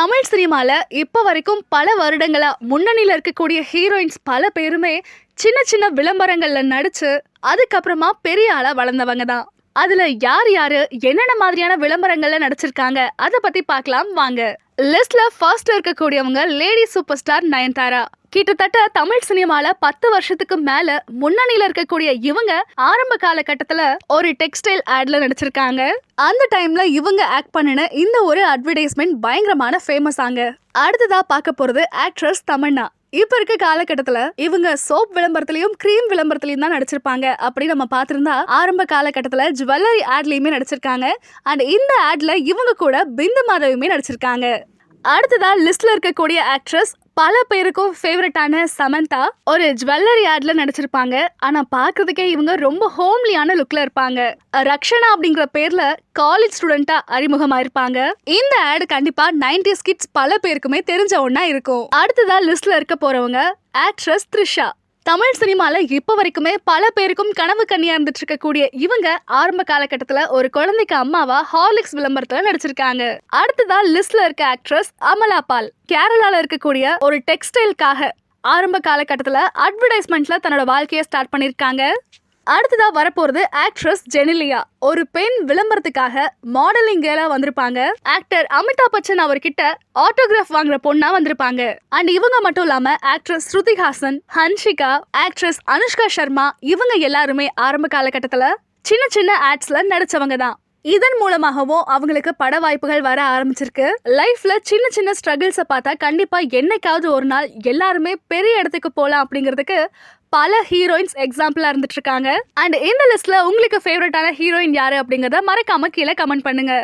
தமிழ் சினிமாவில் இப்போ வரைக்கும் பல வருடங்களா முன்னணியில இருக்கக்கூடிய ஹீரோயின்ஸ் பல பேருமே சின்ன சின்ன விளம்பரங்கள்ல நடிச்சு அதுக்கப்புறமா பெரிய ஆளா வளர்ந்தவங்க தான். அதுல யார் யாரு என்னென்ன மாதிரியான விளம்பரங்கள்ல நடிச்சிருக்காங்க அதை பத்தி பார்க்கலாம் வாங்க. லிஸ்ட்ல ஃபர்ஸ்ட் இருக்கக்கூடியவங்க லேடி சூப்பர் ஸ்டார் நயன்தாரா. கிட்டத்தட்ட தமிழ் சினிமால பத்து வருஷத்துக்கு மேல முன்னணியில இருக்கக்கூடிய இவங்க ஆரம்ப காலகட்டத்துல ஒரு டெக்ஸ்டைல் ஆட்ல நடிச்சிருக்காங்க. அந்த டைம்ல இவங்க ஆக்ட் பண்ணின இந்த ஒரு அட்வர்டைஸ்மெண்ட் பயங்கரமான ஃபேமஸ் ஆங்க. அடுத்ததா பார்க்க போறது ஆக்ட்ரஸ் தமன்னா. இப்ப இருக்க காலகட்டத்துல இவங்க சோப் விளம்பரத்திலயும் கிரீம் விளம்பரத்திலயும் தான் நடிச்சிருப்பாங்க அப்படி நம்ம பார்த்திருந்தா ஆரம்ப காலகட்டத்துல ஜுவல்லரி ஆட்லயுமே நடிச்சிருக்காங்க. அண்ட் இந்த ஆட்ல இவங்க கூட பிந்து மாதவியுமே நடிச்சிருக்காங்க. அடுத்ததா லிஸ்ட்ல இருக்கக்கூடிய ஆக்ட்ரஸ் பல பேருக்கும் ஃபேவரட்டான சமந்தா ஒரு ஜுவல்லரி ஆட்ல நடிச்சிருப்பாங்க. ஆனா பாக்குறதுக்கே இவங்க ரொம்ப ஹோம்லியான லுக்ல இருப்பாங்க. ரக்ஷனா அப்படிங்கிற பேர்ல காலேஜ் ஸ்டூடெண்டா அறிமுகமாயிருப்பாங்க இந்த ஆடு கண்டிப்பா 90s கிட்ஸ் பல பேருக்குமே தெரிஞ்ச ஒன்னா இருக்கும். அடுத்ததா லிஸ்ட்ல இருக்க போறவங்க ஆக்ட்ரஸ் த்ரிஷா. தமிழ் சினிமாவில் இப்போ வரைக்குமே பல பேருக்கும் கனவு கண்ணியா இருந்துட்டு இருக்கக்கூடிய இவங்க ஆரம்ப காலகட்டத்துல ஒரு குழந்தைக்கு அம்மாவா ஹார்லிக்ஸ் விளம்பரத்துல நடிச்சிருக்காங்க. அடுத்ததா லிஸ்ட்ல இருக்க ஆக்ட்ரஸ் அமலா பால். கேரளால இருக்கக்கூடிய ஒரு டெக்ஸ்டைல்காக ஆரம்ப காலகட்டத்துல அட்வர்டைஸ்மெண்ட்ல தன்னோட வாழ்க்கையை ஸ்டார்ட் பண்ணிருக்காங்க. அடுத்ததாக வரப்போறது ஆக்ட்ரஸ் ஜெனிலியா. ஒரு பெண் விளம்பரத்துக்காக மாடலிங் கேர்லா வந்திருப்பாங்க. ஆக்டர் அமிதாப் பச்சன் அவர்கிட்ட ஆட்டோகிராஃப் வாங்குற பொண்ணா வந்திருப்பாங்க. அண்ட் இவங்க மட்டும் இல்லாம ஆக்ட்ரஸ் ஸ்ருதி ஹாசன் ஹன்ஷிகா ஆக்ட்ரஸ் அனுஷ்கா சர்மா இவங்க எல்லாருமே ஆரம்ப காலகட்டத்தில் சின்ன சின்ன ஆட்ஸ்ல நடிச்சவங்க தான். இதன் மூலமாகவும் அவங்களுக்கு பட வாய்ப்புகள் வர ஆரம்பிச்சிருக்கு. லைஃப்ல சின்ன சின்ன ஸ்ட்ரகிள்ஸை பார்த்தா கண்டிப்பா என்னைக்காவது ஒரு நாள் எல்லாருமே பெரிய இடத்துக்கு போகலாம் அப்படிங்கிறதுக்கு பல ஹீரோயின்ஸ் எக்ஸாம்பிளாக இருந்துட்டு இருக்காங்க. அண்ட் இந்த லிஸ்ட்ல உங்களுக்கு ஃபேவரட்டான ஹீரோயின் யாரு அப்படிங்கிறத மறக்காம கீழே கமெண்ட் பண்ணுங்க.